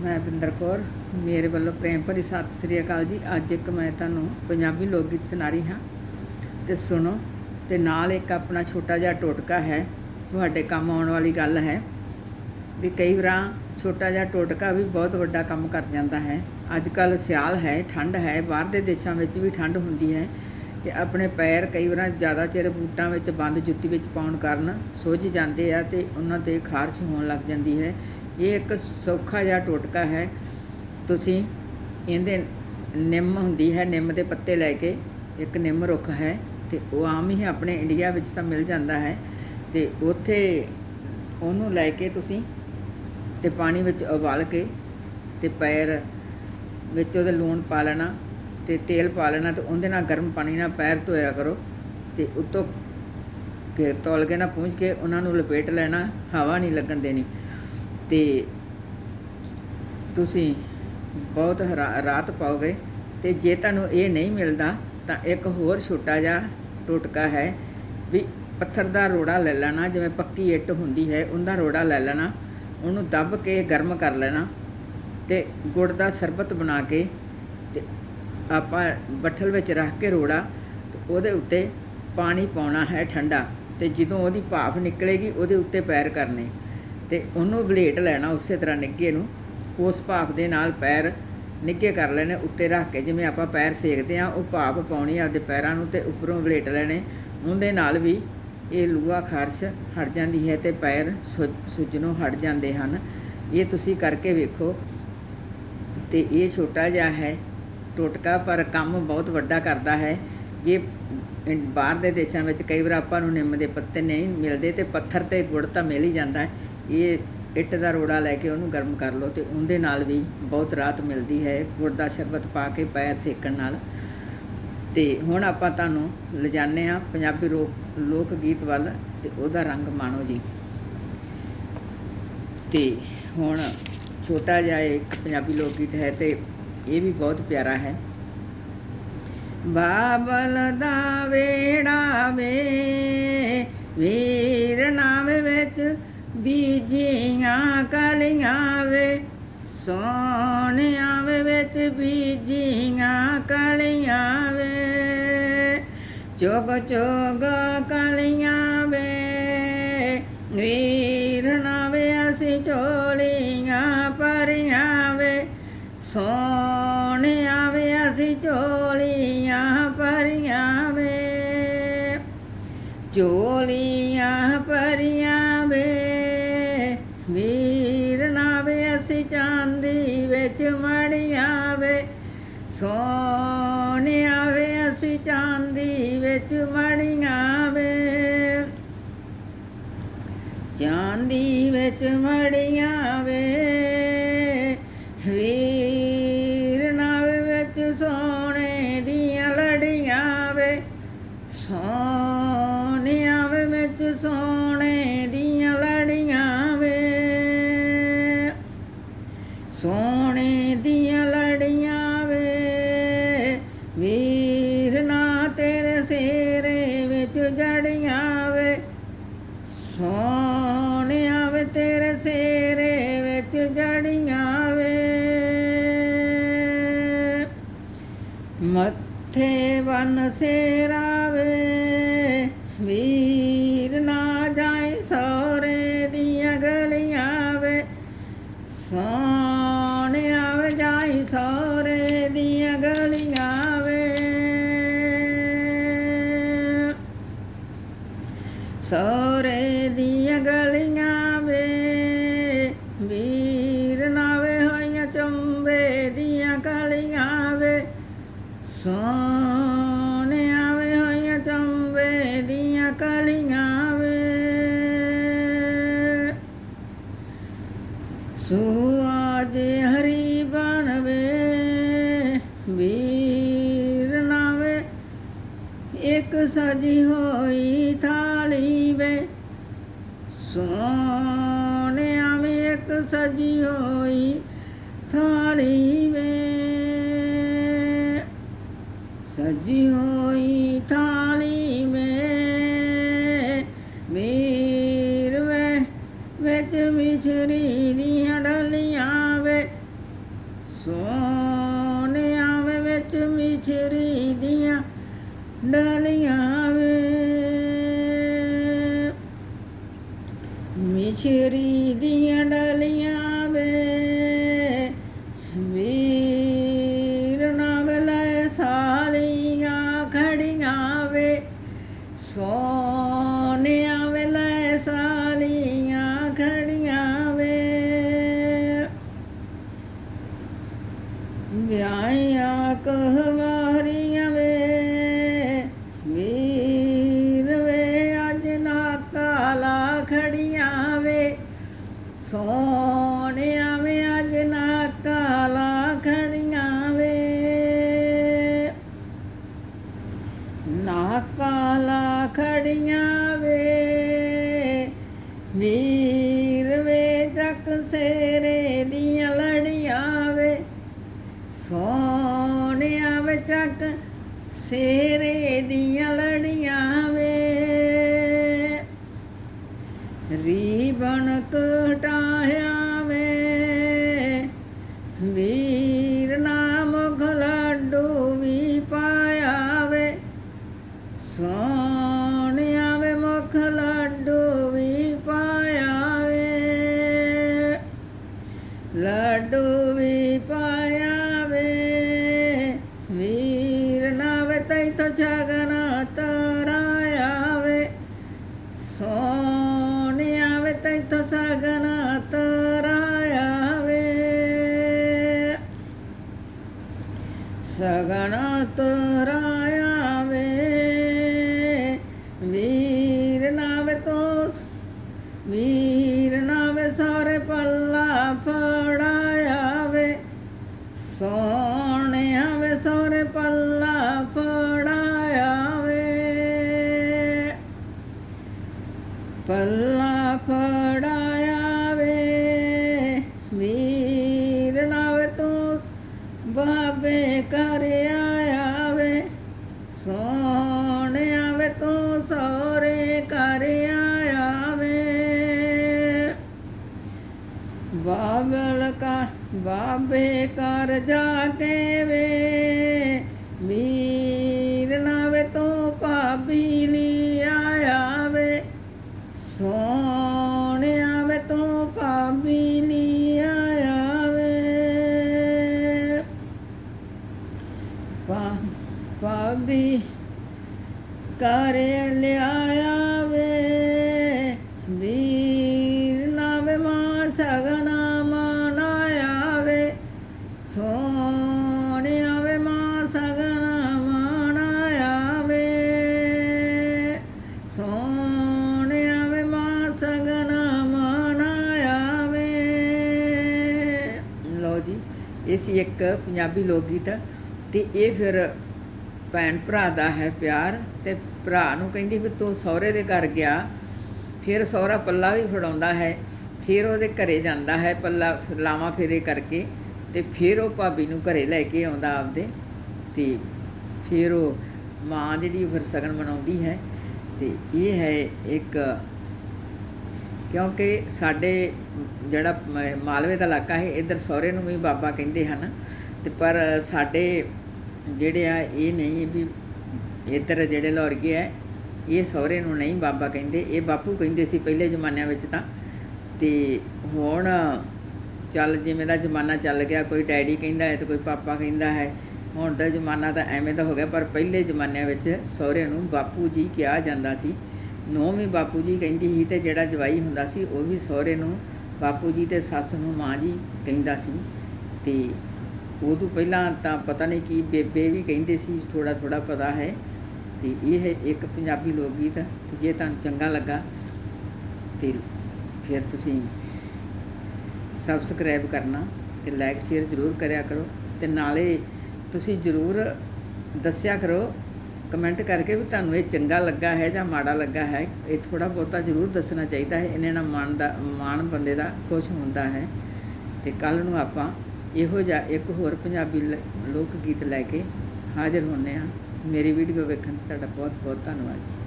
ਮੈਂ ਬਿੰਦਰ ਕੌਰ, ਮੇਰੇ ਵੱਲੋਂ ਪ੍ਰੇਮ ਭਰੀ ਸਤਿ ਸ੍ਰੀ ਅਕਾਲ ਜੀ। ਅੱਜ ਇੱਕ ਮੈਂ ਤੁਹਾਨੂੰ ਪੰਜਾਬੀ ਲੋਕ ਗੀਤ ਸੁਣਾ ਰਹੀ ਹਾਂ ਤੇ ਸੁਣੋ ਤੇ ਨਾਲ ਇੱਕ ਆਪਣਾ ਛੋਟਾ ਜਿਹਾ ਟੋਟਕਾ ਹੈ, ਤੁਹਾਡੇ ਕੰਮ ਆਉਣ ਵਾਲੀ ਗੱਲ ਹੈ ਵੀ ਕਈ ਵਾਰਾਂ ਛੋਟਾ ਜਿਹਾ ਟੋਟਕਾ ਵੀ ਬਹੁਤ ਵੱਡਾ ਕੰਮ ਕਰ ਜਾਂਦਾ ਹੈ। ਅੱਜ ਕੱਲ ਸਿਆਲ ਹੈ, ਠੰਡ ਹੈ, ਬਾਹਰ ਦੇ ਦੇਸ਼ਾਂ ਵਿੱਚ ਵੀ ਠੰਡ ਹੁੰਦੀ ਹੈ ਤੇ ਆਪਣੇ ਪੈਰ ਕਈ ਵਾਰਾਂ ਜ਼ਿਆਦਾ ਚਿਰ ਬੂਟਾਂ ਵਿੱਚ ਬੰਦ ਜੁੱਤੀ ਵਿੱਚ ਪਾਉਣ ਕਾਰਨ ਸੁੱਜ ਜਾਂਦੇ ਆ ਤੇ ਉਹਨਾਂ ਤੇ ਖਾਰਸ਼ ਹੋਣ ਲੱਗ ਜਾਂਦੀ ਹੈ। ਇਹ ਇੱਕ ਸੌਖਾ ਜਿਹਾ ਟੋਟਕਾ ਹੈ। ਤੁਸੀਂ ਇਹਦੇ ਨਿੰਮ ਹੁੰਦੀ ਹੈ, ਨਿੰਮ ਦੇ ਪੱਤੇ ਲੈ ਕੇ ਇੱਕ ਨਿੰਮ ਰੁੱਖ ਹੈ ਤੇ ਉਹ ਆਮ ਹੀ ਆਪਣੇ ਇੰਡੀਆ ਵਿੱਚ ਤਾਂ ਮਿਲ ਜਾਂਦਾ ਹੈ ਤੇ ਉੱਥੇ ਉਹਨੂੰ ਲੈ ਕੇ ਤੁਸੀਂ ਤੇ ਪਾਣੀ ਵਿੱਚ ਉਬਾਲ ਕੇ ਤੇ ਪੈਰ ਵਿੱਚ ਉਹਦੇ ਲੂਣ ਪਾ ਲੈਣਾ ਤੇ ਤੇਲ ਪਾ ਲੈਣਾ ਤੇ ਉਹਦੇ ਨਾਲ ਗਰਮ ਪਾਣੀ ਨਾਲ ਪੈਰ ਧੋਇਆ ਕਰੋ ਤੇ ਉੱਤੋਂ ਕਿ ਤੌਲ ਨਾਲ ਪਹੁੰਚ ਕੇ ਉਹਨਾਂ ਨੂੰ ਲਪੇਟ ਲੈਣਾ, ਹਵਾ ਨਹੀਂ ਲੱਗਣ ਦੇਣੀ। ਤੇ ਤੁਸੀਂ ਬਹੁਤ ਰਾ- ਰਾਹਤ ਪਾਓਗੇ ਤੇ ਜੇ ਤੁਹਾਨੂੰ ਇਹ ਨਹੀਂ ਮਿਲਦਾ ਤਾਂ ਇੱਕ ਹੋਰ ਛੋਟਾ ਜਿਹਾ ਟੋਟਕਾ ਹੈ ਵੀ ਪੱਥਰ ਦਾ ਰੋੜਾ ਲੈ ਲੈਣਾ, ਜਿਵੇਂ ਪੱਕੀ ਇੱਟ ਹੁੰਦੀ ਹੈ, ਉਹਦਾ ਰੋੜਾ ਲੈ ਲੈਣਾ, ਉਹਨੂੰ ਦੱਬ ਕੇ ਗਰਮ ਕਰ ਲੈਣਾ ਤੇ ਗੁੜ ਦਾ ਸ਼ਰਬਤ ਬਣਾ ਕੇ ਤੇ ਆਪਾਂ ਬੱਠਲ ਵਿੱਚ ਰੱਖ ਕੇ ਰੋੜਾ ਤੇ ਉਹਦੇ ਉੱਤੇ ਪਾਣੀ ਪਾਉਣਾ ਹੈ ਠੰਡਾ ਤੇ ਜਦੋਂ ਉਹਦੀ ਭਾਫ ਨਿਕਲੇਗੀ ਉਹਦੇ ਉੱਤੇ ਪੈਰ ਕਰਨੇ। ਤੇ ਉਹਨੂੰ ਬਲੇਟ ਲੈਣਾ ਉਸੇ ਤਰ੍ਹਾਂ ਨਿੱਗੇ ਨੂੰ। ਉਸ ਭਾਪ ਦੇ ਨਾਲ ਪੈਰ ਨਿੱਗੇ ਕਰ ਲੈਣੇ, ਉੱਤੇ ਰੱਖ ਕੇ ਜਿਵੇਂ ਆਪਾਂ ਪੈਰ ਸੇਕਦੇ ਆ ਉਹ ਭਾਪ ਪਾਉਣੀ ਆਪਦੇ ਪੈਰਾਂ ਨੂੰ ਤੇ ਉੱਪਰੋਂ ਬਲੇਟ ਲੈਣੇ। ਉਹਦੇ ਨਾਲ ਵੀ ਇਹ ਲੂਆ ਖਾਰਸ਼ ਹਟ ਜਾਂਦੀ ਹੈ ਤੇ ਪੈਰ ਸੁ- ਸੁੱਜਣੋਂ ਹਟ ਜਾਂਦੇ ਹਨ। ਇਹ ਤੁਸੀਂ ਕਰਕੇ ਵੇਖੋ। ਤੇ ਇਹ ਛੋਟਾ ਜਿਹਾ ਹੈ, ਟੋਟਕਾ, ਪਰ ਕੰਮ ਬਹੁਤ ਵੱਡਾ ਕਰਦਾ ਹੈ। ਜੇ ਬਾਹਰ ਦੇ ਦੇਸ਼ਾਂ ਵਿੱਚ ਕਈ ਵਾਰ ਆਪਾਂ ਨੂੰ ਨਿੰਮ ਦੇ ਪੱਤੇ ਨਹੀਂ ਮਿਲਦੇ ਤੇ ਪੱਥਰ ਤੇ ਗੁੜ ਤਾਂ ਮਿਲ ਹੀ ਜਾਂਦਾ ਹੈ। ਇਹ ਇੱਟ ਦਾ ਰੋੜਾ ਲੈ ਕੇ ਉਹਨੂੰ ਗਰਮ ਕਰ ਲਓ ਤੇ ਉਹਦੇ ਨਾਲ ਵੀ ਬਹੁਤ ਰਾਹਤ ਮਿਲਦੀ ਹੈ। ਗੁੜ ਦਾ ਸ਼ਰਬਤ ਪਾ ਕੇ ਪੈਰ ਸੇਕਣ ਨਾਲ। ਤੇ ਹੁਣ ਆਪਾਂ ਤੁਹਾਨੂੰ ਲਿਜਾਣੇ ਆ ਪੰਜਾਬੀ ਲੋਕ ਲੋਕ ਗੀਤ ਵੱਲ ਤੇ ਉਹਦਾ ਰੰਗ ਮਾਣੋ ਜੀ। ਤੇ ਹੁਣ ਛੋਟਾ ਜਿਹਾ ਇੱਕ ਪੰਜਾਬੀ ਲੋਕ ਗੀਤ ਹੈ ਤੇ ਇਹ ਵੀ ਬਹੁਤ ਪਿਆਰਾ ਹੈ। ਬਾਬਲ ਦਾ ਵੇੜਾ ਵੇ, ਵੀਰ ਨਾਮ ਵਿੱਚ ਬੀਜੀਆਂ ਕਲੀਆਂ ਵੇ, ਸੋਹਣਿਆਂ ਵੇ ਵਿੱਚ ਬੀਜੀਆਂ ਕਲੀਆਂ ਵੇ। ਚੋਗ ਚੋਗ ਕਲੀਆਂ ਵੇ ਵੀਰ ਵੇ ਅਸੀਂ ਚੋਲੀਆਂ ਭਰੀਆਂ ਵੇ। ਸੋਹਣਿਆਂ ਵੇ ਅਸੀਂ ਚੋਲੀਆਂ ਭਰੀਆਂ ਵੇ। ਚੋਲੀਆਂ ਭਰੀਆਂ ਸੋਹਣਿਆਂ ਵੇ ਅਸੀਂ ਚਾਂਦੀ ਵਿੱਚ ਮੜੀਆਂ ਵੇ ਚਾਂਦੀ ਵਿੱਚ ਮੜੀਆਂ ਵੇ ਵੇ ਵਿੱਚ ਜੜੀਆਂ ਵੇ। ਮੱਥੇ ਬਨ ਸੇਰਾ ਵੇ। ਵੀਰ ਨਾ ਜਾਏ ਸੋਰੇ ਦੀਆਂ ਗਲੀਆਂ ਵੇ। ਸੋਹਣਿਆ ਵੇ ਜਾਈ ਸੋਰੇ ਦੀਆਂ ਗਲੀਆਂ ਵੇ। ਸੋਰੇ ਦੀਆਂ ਸੋਹਣਿਆਂ ਆਵੇ ਹੋਈਆਂ ਚੰਬੇ ਦੀਆਂ ਕਲੀਆਂ ਵੇ? ਸੁਆ ਜੇ ਹਰੀ ਬਨਵੇ ਵੀਰ ਨਾਵੇ ਇੱਕ ਸਜੀ ਹੋਈ ਥਾਲੀ ਵੇ। ਸੋਹਣਿਆਂ ਵੇ ਇੱਕ ਸਜੀ ਹੋਈ ਥਾਲੀ ਵੇ। ਸਜੀ ਹੋਈ ਥਾਲੀ ਵੇ ਵੀਰ ਵੇ, ਵਿੱਚ ਮਿਛਰੀ ਦੀਆਂ ਡਲੀਆਂ ਵੇ। ਸੋਨਿਆਂ ਵਿੱਚ ਮਿਛਰੀ ਦੀਆਂ ਡਾਲੀਆਂ ਵੇ। ਮਿਛਰੀ ਦੀਆਂ ਖੜੀਆਂ ਵੇ। ਵੀਰ ਵੇ ਜੱਕ ਸੇਰੇ ਦੀਆਂ ਲੜੀਆਂ ਵੇ। ਸੋਹਣਿਆ ਵੇ ਚੱਕ ਸੇਰੇ ਦੀਆਂ ਲੜੀਆਂ ਵੇ। ਰੀਬਨ ਕਟਾਇਆ ਵੇ। ਵੀਰ ਲੱਡੂ ਵੀ ਪਾਇਆ ਵੇ ਵੀਰ ਨਾਵੇ ਤੈ ਤੋ ਛਗਨ ਤਰਾਇਆ ਵੇ ਸੋਨਿਆ ਵੇ ਤੈ ਤੋ ਸਗਨ ਤਰਾਇਆ ਵੇ ਸਗਨ ਤਰਾਇਆ ਵੇ ਵੀਰ ਪੱਲਾ ਫੜਾਇਆ ਵੇ ਵੀਰ ਨਾਵੇ ਤੂੰ ਬਾਬੇ ਕਰ ਆਇਆ ਵੇ ਸੋਹਣਿਆ ਵੇ ਤੂੰ ਸੋਰੇ ਕਰ ਆਇਆ ਵੇ ਬਾਬਲ ਕਾ ਬਾਬੇ ਕਰ ਜਾ ਕੇ ਵੇ। ਵੀਰ ਕਰ ਲਿਆਇਆ ਵੇ। ਵੀਰ ਨਾਵੇ ਮਾਂ ਸਗਨ ਮਨਾਇਆ ਵੇ। ਸੋਹਣਿਆ ਵੇ ਮਾਂ ਸਗਨ ਮਨਾਇਆ ਵੇ। ਸੋਹਣਿਆ ਵੇ ਮਾਂ ਸਗਨ ਮਨਾਇਆ ਵੇ। ਲਓ ਜੀ, ਇਹ ਸੀ ਇੱਕ ਪੰਜਾਬੀ ਲੋਕ ਗੀਤ ਤੇ ਇਹ ਫਿਰ ਭੈਣ ਭਰਾ ਦਾ ਹੈ ਪਿਆਰ ਤੇ ਭਰਾ ਨੂੰ ਕਹਿੰਦੀ ਵੀ ਤੂੰ ਸਹੁਰੇ ਦੇ ਘਰ ਗਿਆ, ਫਿਰ ਸਹੁਰਾ ਪੱਲਾ ਵੀ ਫੜਾਉਂਦਾ ਹੈ, ਫਿਰ ਉਹਦੇ ਘਰੇ ਜਾਂਦਾ ਹੈ, ਪੱਲਾ ਲਾਵਾਂ ਫੇਰੇ ਕਰਕੇ ਤੇ ਫਿਰ ਉਹ ਭਾਬੀ ਨੂੰ ਘਰੇ ਲੈ ਕੇ ਆਉਂਦਾ ਆਪਦੇ ਤੇ ਫਿਰ ਉਹ ਮਾਂ ਜਿਹੜੀ ਫਿਰ ਸਗਨ ਮਨਾਉਂਦੀ ਹੈ ਤੇ ਇਹ ਹੈ ਇੱਕ ਕਿਉਂਕਿ ਸਾਡੇ ਜਿਹੜਾ ਮ- ਮਾਲਵੇ ਦਾ ਇਲਾਕਾ ਹੈ, ਇੱਧਰ ਸਹੁਰੇ ਨੂੰ ਵੀ ਬਾਬਾ ਕਹਿੰਦੇ ਹਨ ਤੇ ਪਰ ਸਾਡੇ ਜਿਹੜੇ ਆ, ਇਹ ਨਹੀਂ ਵੀ ਇੱਧਰ ਜਿਹੜੇ ਲੌਰਗੇ ਆ, ਇਹ ਸਹੁਰੇ ਨੂੰ ਨਹੀਂ ਬਾਬਾ ਕਹਿੰਦੇ, ਇਹ ਬਾਪੂ ਕਹਿੰਦੇ ਸੀ ਪਹਿਲੇ ਜ਼ਮਾਨਿਆਂ ਵਿੱਚ ਤਾਂ। ਤੇ ਹੁਣ ਚੱਲ ਜਿਵੇਂ ਦਾ ਜ਼ਮਾਨਾ ਚੱਲ ਗਿਆ, ਕੋਈ ਡੈਡੀ ਕਹਿੰਦਾ ਹੈ ਤੇ ਕੋਈ ਪਾਪਾ ਕਹਿੰਦਾ ਹੈ, ਹੁਣ ਦਾ ਜ਼ਮਾਨਾ ਤਾਂ ਐਵੇਂ ਦਾ ਹੋ ਗਿਆ, ਪਰ ਪਹਿਲੇ ਜ਼ਮਾਨਿਆਂ ਵਿੱਚ ਸਹੁਰੇ ਨੂੰ ਬਾਪੂ ਜੀ ਕਿਹਾ ਜਾਂਦਾ ਸੀ। ਨੂੰਹ ਵੀ ਬਾਪੂ ਜੀ ਕਹਿੰਦੀ ਸੀ ਤੇ ਜਿਹੜਾ ਜਵਾਈ ਹੁੰਦਾ ਸੀ, ਉਹ ਵੀ ਸਹੁਰੇ ਨੂੰ ਬਾਪੂ ਜੀ ਤੇ ਸੱਸ ਨੂੰ ਮਾਂ ਜੀ ਕਹਿੰਦਾ ਸੀ। ਤੇ ਉਦੋਂ ਪਹਿਲਾਂ ਤਾਂ ਪਤਾ ਨਹੀਂ ਕੀ ਬੇਬੇ ਵੀ ਕਹਿੰਦੇ ਸੀ ਥੋੜਾ ਥੋੜਾ ਪਤਾ ਹੈ। ਤੇ ਇਹ ਹੈ ਇੱਕ ਪੰਜਾਬੀ ਲੋਕ ਗੀਤ ਤੇ ਜੇ ਤੁਹਾਨੂੰ ਚੰਗਾ ਲੱਗਾ, ਤੇ ਫਿਰ ਤੁਸੀਂ ਸਬਸਕ੍ਰਾਈਬ ਕਰਨਾ ਤੇ ਲਾਈਕ ਸ਼ੇਅਰ ਜ਼ਰੂਰ ਕਰਿਆ ਕਰੋ। ਤੇ ਨਾਲੇ ਤੁਸੀਂ ਜ਼ਰੂਰ ਦੱਸਿਆ ਕਰੋ ਕਮੈਂਟ ਕਰਕੇ ਵੀ ਤੁਹਾਨੂੰ ਇਹ ਚੰਗਾ ਲੱਗਾ ਹੈ ਜਾਂ ਮਾੜਾ ਲੱਗਾ ਹੈ। ਇਹ ਥੋੜਾ ਬਹੁਤਾ ਜ਼ਰੂਰ ਦੱਸਣਾ ਚਾਹੀਦਾ ਹੈ। ਇਹਨੇ ਨਾਲ ਮਨ ਦਾ, ਮਾਣ ਬੰਦੇ ਦਾ ਖੁਸ਼ ਹੁੰਦਾ ਹੈ। ਤੇ ਕੱਲ ਨੂੰ ਆਪਾਂ ਇਹੋ ਜਿਹਾ ਇੱਕ ਹੋਰ ਪੰਜਾਬੀ ਲ- ਲੋਕ ਗੀਤ ਲੈ ਕੇ ਹਾਜ਼ਰ ਹੁੰਦੇ ਹਾਂ। ਮੇਰੀ ਵੀਡੀਓ ਵੇਖਣ ਤੁਹਾਡਾ ਬਹੁਤ ਬਹੁਤ ਧੰਨਵਾਦ